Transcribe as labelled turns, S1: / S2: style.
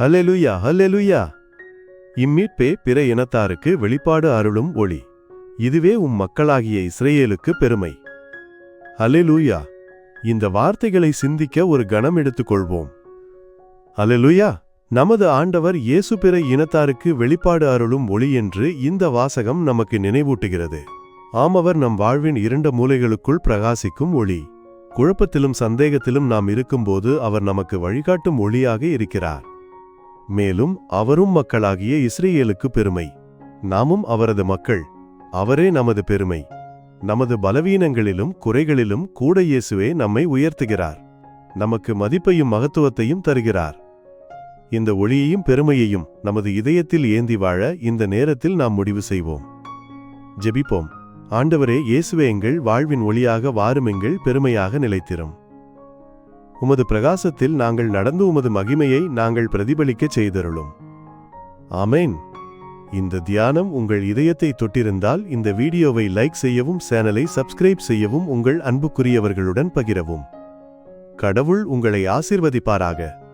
S1: Hallelujah hallelujah இம்மீட்பே பிற இனத்தாருக்கு வெளிப்பாடு அருளும் ஒளி. இதுவே உம் மக்களாகிய இஸ்ரேலுக்கு பெருமை. ஹலெலுயா இந்த வார்த்தைகளை சிந்திக்க ஒரு கணம் எடுத்துக்கொள்வோம். ஹலெலுயா நமது ஆண்டவர் இயேசு பிற இனத்தாருக்கு வெளிப்பாடு அருளும் ஒளி என்று இந்த வாசகம் நமக்கு நினைவூட்டுகிறது. ஆமவர் நம் வாழ்வின் இரண்ட மூலைகளுக்குள் பிரகாசிக்கும் ஒளி. குழப்பத்திலும் சந்தேகத்திலும் நாம் இருக்கும்போது அவர் நமக்கு வழிகாட்டும் ஒளியாக இருக்கிறார். மேலும் அவரும் மக்களாகிய இஸ்ரேலுக்கு பெருமை. நாமும் அவரது மக்கள் அவரே நமது பெருமை. நமது பலவீனங்களிலும் குறைகளிலும் கூட இயேசுவே நம்மை உயர்த்துகிறார். நமக்கு மதிப்பையும் மகத்துவத்தையும் தருகிறார். இந்த ஒளியையும் பெருமையையும் நமது இதயத்தில் ஏந்தி வாழ இந்த நேரத்தில் நாம் முடிவு செய்வோம். ஜெபிப்போம். ஆண்டவரே இயேசுவே எங்கள் வாழ்வின் ஒளியாக வாருமெங்கள் பெருமையாக நிலைத்திரும். உமது பிரகாசத்தில் நாங்கள் நடந்து உமது மகிமையை நாங்கள் பிரதிபலிக்கச் செய்தருளும். ஆமேன். இந்த தியானம் உங்கள் இதயத்தை தொட்டிருந்தால் இந்த வீடியோவை லைக் செய்யவும் சேனலை சப்ஸ்கிரைப் செய்யவும் உங்கள் அன்புக்குரியவர்களுடன் பகிரவும். கடவுள் உங்களை ஆசிர்வதிப்பாராக.